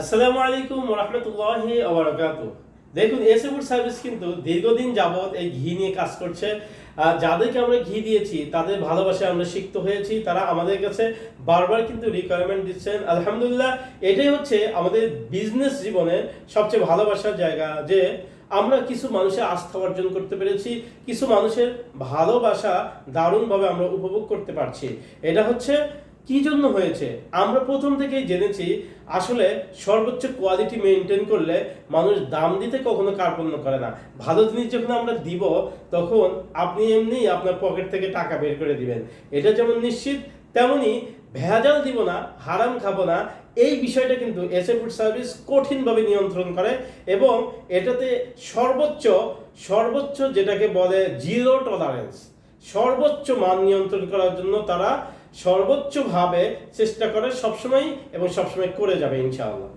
আসসালামু আলাইকুম রহমতুল্লাহি আবরাকাত দেখুন এসে ফুড সার্ভিস কিন্তু দীর্ঘদিন যাবৎ এই ঘি নিয়ে কাজ করছে। যাদেরকে আমরা ঘি দিয়েছি, তাদের ভালোবাসায় আমরা সিক্ত হয়েছি। তারা আমাদের কাছে বারবার কিন্তু রিকোয়ারমেন্ট দিচ্ছেন। আলহামদুলিল্লাহ, এটাই হচ্ছে আমাদের বিজনেস জীবনের সবচেয়ে ভালোবাসার জায়গা যে আমরা কিছু মানুষের আস্থা অর্জন করতে পেরেছি, কিছু মানুষের ভালোবাসা দারুণভাবে আমরা উপভোগ করতে পারছি। এটা হচ্ছে কি জন্য হয়েছে? আমরা প্রথম থেকেই জেনেছি, আসলে সর্বোচ্চ কোয়ালিটি মেনটেন করলে মানুষ দাম দিতে কখনো কার্পণ্য করে না। ভালো জিনিস যখন আমরা দিব, তখন আপনি এমনি আপনার পকেট থেকে টাকা বের করে দিবেন। এটা যেমন নিশ্চিত, তেমনি ভেজাল দিব না, হারাম খাব না। এই বিষয়টা কিন্তু এসএ ফুড সার্ভিস কঠিনভাবে নিয়ন্ত্রণ করে এবং এটাতে সর্বোচ্চ সর্বোচ্চ যেটাকে বলে জিরো টলারেন্স সর্বোচ্চ মান নিয়ন্ত্রণ করার জন্য তারা সর্বোচ্চভাবে চেষ্টা করে সবসময় এবং সবসময় করে যাবে ইনশাআল্লাহ।